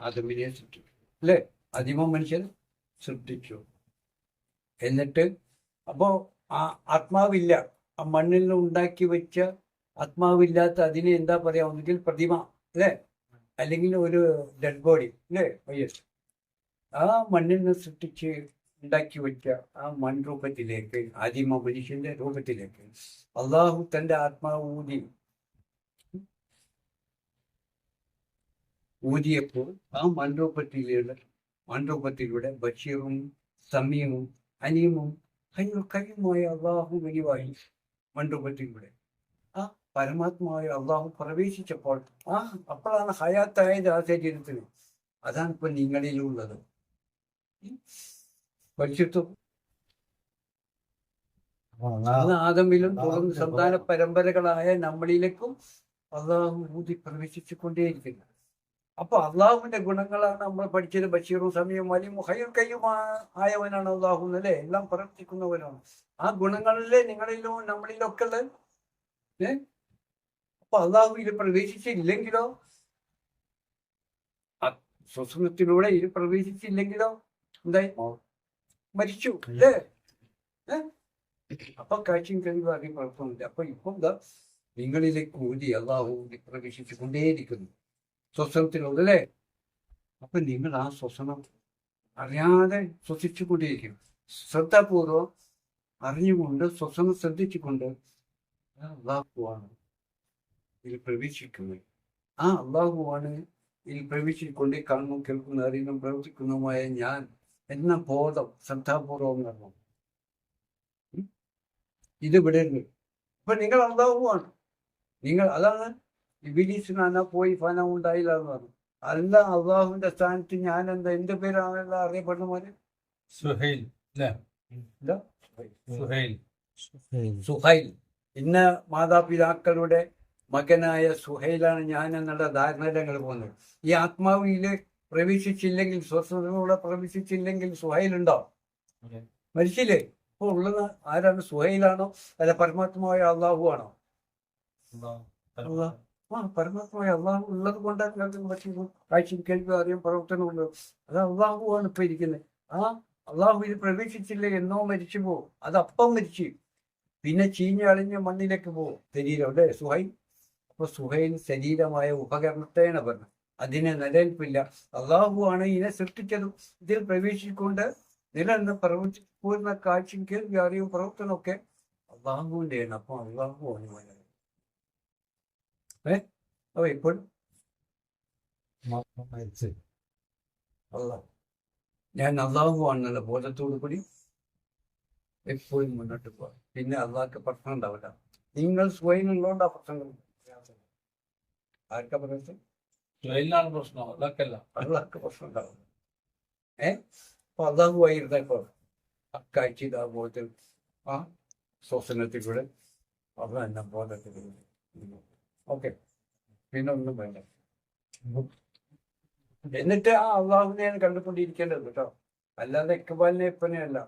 ആദമിനെ സൃഷ്ടിച്ചു അല്ലേ? ആദിമ മനുഷ്യൻ സൃഷ്ടിച്ചു എന്നിട്ട് അപ്പോ ആ ആത്മാവില്ല ആ മണ്ണിൽ ഉണ്ടാക്കി വെച്ച ആത്മാവില്ലാത്ത അതിനെ എന്താ പറയാ? ഒന്നുകിൽ പ്രതിമ അല്ലേ? അല്ലെങ്കിൽ ഒരു ഡെഡ് ബോഡി അല്ലേ? വയ്യസ് ആ മണ്ണിൽ നിന്ന് സൃഷ്ടിച്ച് ഉണ്ടാക്കി വെച്ച ആ മൺരൂപത്തിലേക്ക് ആദിമ മനുഷ്യന്റെ രൂപത്തിലേക്ക് അള്ളാഹു തന്റെ ആത്മാവ് ഊതി ഊതിയപ്പോൾ ആ മൺരൂപത്തിലൂടെ മണ്ഡോപത്തിലൂടെ ബഷീറും സമീമും അനീമും കയ്യോ കയ്യുമായ അള്ളാഹു വലിവായി മണ്ഡോപത്തിലൂടെ. ആ പരമാത്മാവായ അള്ളാഹു പ്രവേശിച്ചപ്പോൾ ആ അപ്പോഴാണ് ഹയാത്തായത് ആ ശരീരത്തിന് അതാണ് ഇപ്പൊ നിങ്ങളിലുള്ളത്. പരിശുദ്ധം. അന്ന് ആദമിലും തുടർന്ന് സന്താന പരമ്പരകളായ നമ്മളിലേക്കും അള്ളാഹു ഊതി പ്രവേശിച്ചു കൊണ്ടേയിരിക്കുന്നു അപ്പൊ അള്ളാഹുവിന്റെ ഗുണങ്ങളാണ് നമ്മൾ പഠിച്ചത്. ബഷീറും സമയം വലിയ മുഹയും കയ്യും ആയവനാണ് അള്ളാഹു അല്ലേ എല്ലാം പ്രവർത്തിക്കുന്നവനാണ് ആ ഗുണങ്ങളിലെ നിങ്ങളിലും നമ്മളിലോ ഒക്കെ ഉള്ളത് ഏ? അപ്പൊ അള്ളാഹു ഇത് പ്രവേശിച്ചില്ലെങ്കിലോ? സ്വസ്വത്തിലൂടെ ഇത് പ്രവേശിച്ചില്ലെങ്കിലോ? എന്തായി? മരിച്ചു അല്ലേ? അപ്പൊ കാഴ്ചയും കഴിവ് അറിയും കുഴപ്പമില്ല അപ്പൊ ഇപ്പം ദാ നിങ്ങളിലേക്ക് ഊതി അള്ളാഹു പ്രവേശിച്ചു കൊണ്ടേയിരിക്കുന്നു. ശ്വസനത്തിലുണ്ട് അല്ലേ അപ്പൊ നിങ്ങൾ ആ ശ്വസനം അറിയാതെ ശ്വസിച്ചുകൊണ്ടിരിക്കും. ശ്രദ്ധാപൂർവം അറിഞ്ഞുകൊണ്ട് ശ്വസനം ശ്രദ്ധിച്ചുകൊണ്ട് അള്ളാഹുവാണ് ഇതിൽ പ്രവേശിക്കുന്നത്. ആ അള്ളാഹുവാണ് ഇതിൽ പ്രവേശിച്ചുകൊണ്ട് കാണുന്നു കേൾക്കുന്നു അറിയുന്നു പ്രവർത്തിക്കുന്നതുമായ ഞാൻ എന്ന ബോധം ശ്രദ്ധാപൂർവം നടന്നു ഇത് ഉണ്ട്. അപ്പൊ നിങ്ങൾ അള്ളാഹുവാണ് നിങ്ങൾ അതാണ് ഇബിലീസിനാണ് പോയി ഫലം ഉണ്ടായില്ല എന്ന് പറഞ്ഞു. അല്ല അള്ളാഹുവിന്റെ സ്ഥാനത്ത് ഞാൻ എന്താ എന്റെ പേരാണല്ലോ അറിയപ്പെടുന്ന പോലെ സുഹൈൽ സുഹൈൽ. സുഹൈൽ. ഇന്ന മാതാപിതാക്കളുടെ മകനായ സുഹൈലാണ് ഞാൻ എന്നുള്ള ധാരണയിലങ്ങൾ പോകുന്നത്. ഈ ആത്മാവിയിൽ പ്രവേശിച്ചില്ലെങ്കിൽ സ്വസ്ഥതയോടെ പ്രവേശിച്ചില്ലെങ്കിൽ സുഹൈൽ ഉണ്ടോ അതെ. മരിച്ചില്ലേ? ഇപ്പൊ ഉള്ളത് ആരാണ്? സുഹൈലാണോ? അല്ല പരമാത്മാവായ അള്ളാഹു. ആണോ അള്ളാഹ്. ആ അള്ളാഹു ഉള്ളത് കൊണ്ടാണ് നിങ്ങൾക്ക് പറ്റുന്നു കാഴ്ചയും കേൾവി അറിയാൻ പ്രവർത്തനമുള്ളത് അത് അള്ളാഹു ആണ് ഇപ്പൊ ഇരിക്കുന്നത് ആ അള്ളാഹു ഇത് പ്രവേശിച്ചില്ല എന്നോ മരിച്ചു പോകും അത് അപ്പം മരിച്ചു പിന്നെ ചീഞ്ഞളിഞ്ഞ മണ്ണിലേക്ക് പോകും ശരീരം അല്ലേ സുഹൈ? അപ്പൊ സുഹൈൻ ശരീരമായ ഉപകരണത്തെയാണ് പറഞ്ഞത്. അതിനെ നിലനിൽപ്പില്ല. അള്ളാഹു ആണ് ഇതിനെ സൃഷ്ടിച്ചതും. ഇതിൽ പ്രവേശിച്ചുകൊണ്ട് നിലനിന്ന് പ്രവർത്തി പൂർണ കാഴ്ചയും കേൾവി അറിയും പ്രവർത്തനമൊക്കെ അള്ളാഹുവിന്റെയാണ് അപ്പൊ അള്ളാഹു ഏ അപ്പൊ ഇപ്പോഴും അള്ളാഹ് ഞാൻ അള്ളാഹു ആണെന്നുള്ള ബോധത്തോടു കൂടി എപ്പോഴും മുന്നോട്ട് പോകാം പിന്നെ അള്ളാഹ്ക്ക് പ്രശ്നം ഉണ്ടാവില്ല നിങ്ങൾ സ്വയം ഉള്ളതുകൊണ്ട് ആ പ്രശ്നങ്ങൾ ആർക്കാ പറയുന്നത് സുഹൈലിനാണ് പ്രശ്നം അള്ളാഹ്ക്കല്ല അള്ളാഹ്ക്ക് പ്രശ്നം ഉണ്ടാവില്ല ഏ അപ്പൊ അള്ളാഹു ആയിരുന്നപ്പോ അക്കാഴ്ച ആ ബോധത്തിൽ ആ ശ്വസനത്തിലൂടെ അത് തന്നെ ബോധത്തിലൂടെ ഓക്കെ പിന്നെ ഒന്നും വേണ്ട. എന്നിട്ട് ആ അള്ളാഹുവിനെയാണ് കണ്ടുകൊണ്ടിരിക്കേണ്ടത് കേട്ടോ അല്ലാതെ ഇക്ബാലിനെ ഇപ്പനെയല്ല.